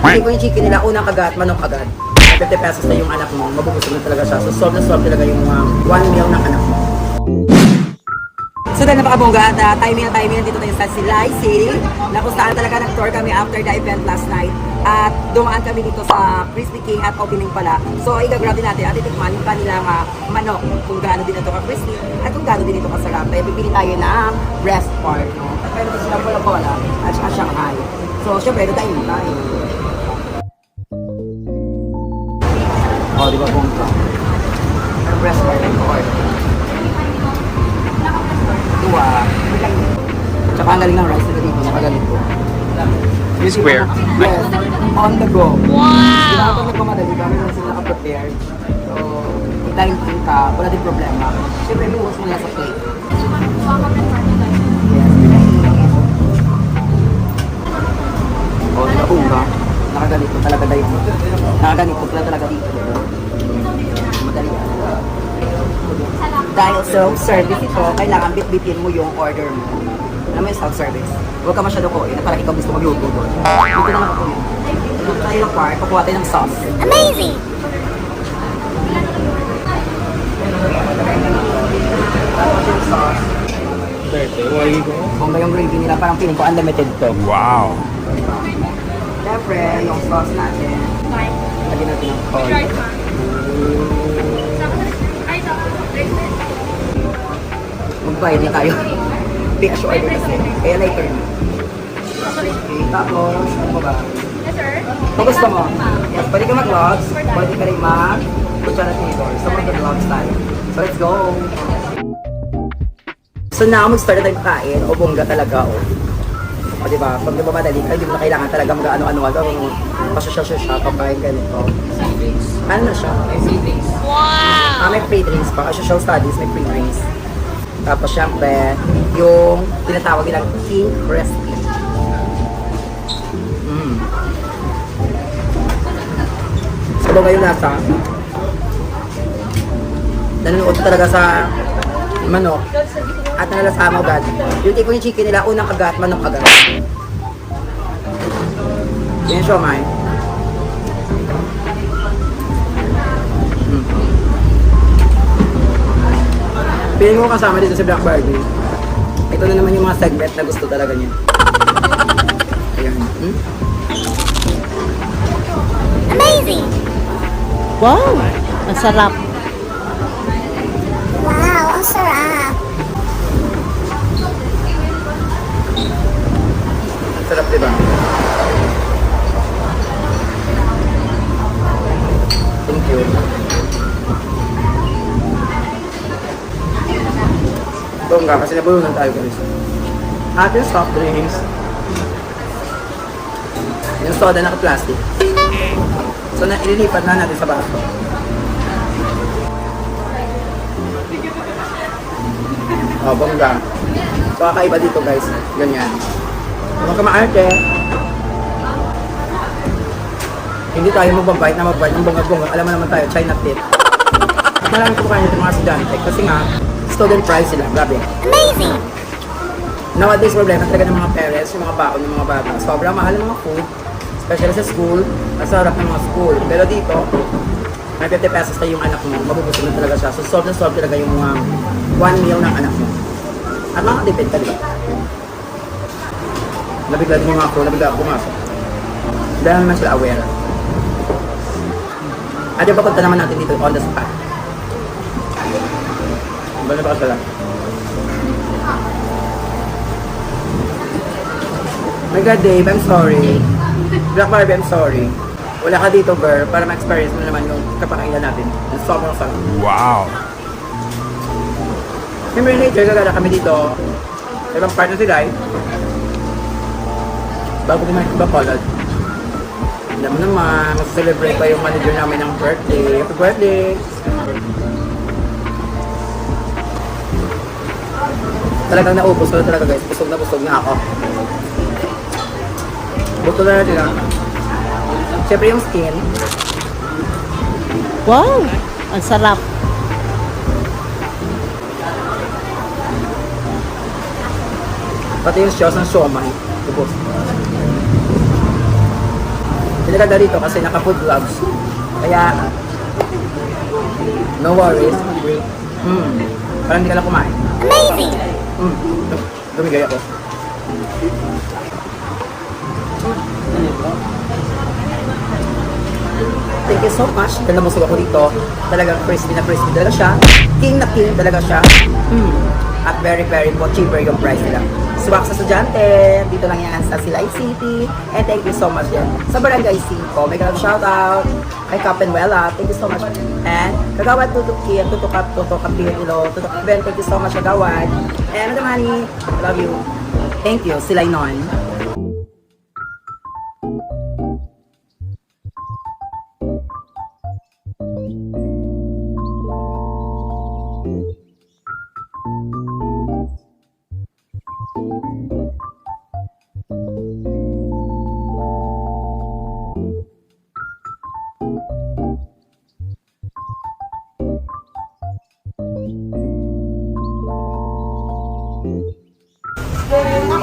Hindi ko yung chicken nila, unang kagat, manok agad. 50 pesos na yung anak mo, mabubusog na talaga siya. So, solve na solve talaga yung um, one meal ng anak mo. So dahil napakabongga at uh, timing na timing nandito tayo sa Silay City na kung saan talaga nag-tour kami after the event last night at dumaan kami dito sa Crispy King at opening pala. So i-grab din natin at itikman yung kanilang uh, manok kung gaano din ito ka-crispy at kung gaano din ito kasarap. Kaya pipili tayo ng breast part. No? At din silang bola-bola at saka Shanghai. So syempre, ito tayo tayo. Oh, di ba bongga? Ang breast part ng order. Dua. Tsaka ang galing ng rice nila dito, nakagalit ko. This where? Yes, on the go. Wow! Ginagawa ko nagmamadali kami nung sila nakaprepare. So, kung din ka, wala din problema. Siyempre, luwas mo lang sa plate. Yes. Oh, bunga? Nakaganito talaga dito. Nakaganito talaga dito. Madali yan. Dahil self-service ito, kailangan bit-bitin mo yung order mo. Alam mo yung self-service? Huwag ka masyado ko, na parang ikaw gusto magluto doon. Dito naman ako yun. Dito tayo ng part, kukuha tayo ng sauce. Amazing! Tapos yung sauce, kung ba yung gravy nila, parang feeling ko unlimited to. Wow. Siyempre, yung sauce natin, lagyan natin ng oil. Magbayad na tayo. Cash order kasi. Kaya later na. Okay, tapos, ano ba ba? Kung gusto mo, yes, pwede ka mag-vlogs, pwede ka rin mag-kutsara tinidor. So, mag-vlogs tayo. So, let's go! So, now, mag-start na tayo kain. O, bongga talaga, o. O, di ba? Pag nagmamadali ka, hindi mo na kailangan talaga mag-ano-ano. Ano, pasyasya-syasya, pagkain ganito. Ano na siya? Wow! Ah, may free drinks pa. Social studies, may free drinks. Tapos, syempre, yung tinatawag nilang King Crispy. Mm. Sabog ngayon nasa. Nanonood talaga sa manok. At nalasama mo agad. Yung tipo yung chicken nila, unang kagat, manok agad. Yan siya, May. Piling ko kasama dito sa Black Barbie. Ito na naman yung mga segment na gusto talaga niya. Ayan. Hmm? Amazing! Wow! Ang sarap. Wow, ang sarap! Ang sarap, di ba? Thank you. Bongga, kasi nabulunan tayo guys. Ating soft drinks. Yung soda naka-plastic. So, na ililipat na natin sa baso. Oh, bongga. So, kakaiba dito guys. Ganyan. Huwag ka maarte. Hindi tayo magbabite na magbite ng bunga-bunga. Alam mo naman tayo, China tip. Marami ko kayo ng mga estudyante kasi nga, student price sila. Grabe. Amazing! Nowadays, problema talaga ng mga parents, yung mga baon ng mga bata. Sobrang mahal ng mga food, especially sa school, sa harap ng mga school. Pero dito, may 50 pesos na yung anak mo, mabubusog na talaga siya. So, solve na solve talaga yung um, one meal ng anak mo. At mga tipid ka, di ba? Nabigla din yung mga crew, nabigla pumasok. Dahil naman sila aware. At yung papunta naman natin dito on the spot. Ba na ba sila? My God, Dave, I'm sorry. Black Barbie, I'm sorry. Wala ka dito, girl, para ma-experience mo naman yung kapakailan natin. Ang sobrang sarap. Wow. Siyempre later, gagala kami dito. Ibang part na sila eh. Bago kumain sa Bacolod. Alam mo naman, mag-celebrate pa yung manager namin ng birthday. Happy birthday! Talagang naubos ko na talaga guys. Busog na busog na ako. Buto na natin ah. Siyempre yung skin. Wow! Ang sarap. Pati yung sauce ng siomay. Ubos. Nilagay maganda dito kasi naka-food gloves. Kaya, no worries. Hmm. Parang hindi ka lang kumain. Amazing. Hmm. Dumigay ako. Thank you so much. Dahil nabusog ako dito. Talagang crispy na crispy talaga siya. King na king talaga siya. Mm. At very, very po cheaper yung price nila. Swak sa estudyante. Dito lang yan sa Silay City. And thank you so much din sa Barangay 5. May ganang shout out kay Capenwela. Thank you so much. And kagawad tutok kiyan, tutok up, tutok up, ilo, tutok event. Thank you so much kagawad. And Madam Honey, love you. Thank you, Silay Non. Deus.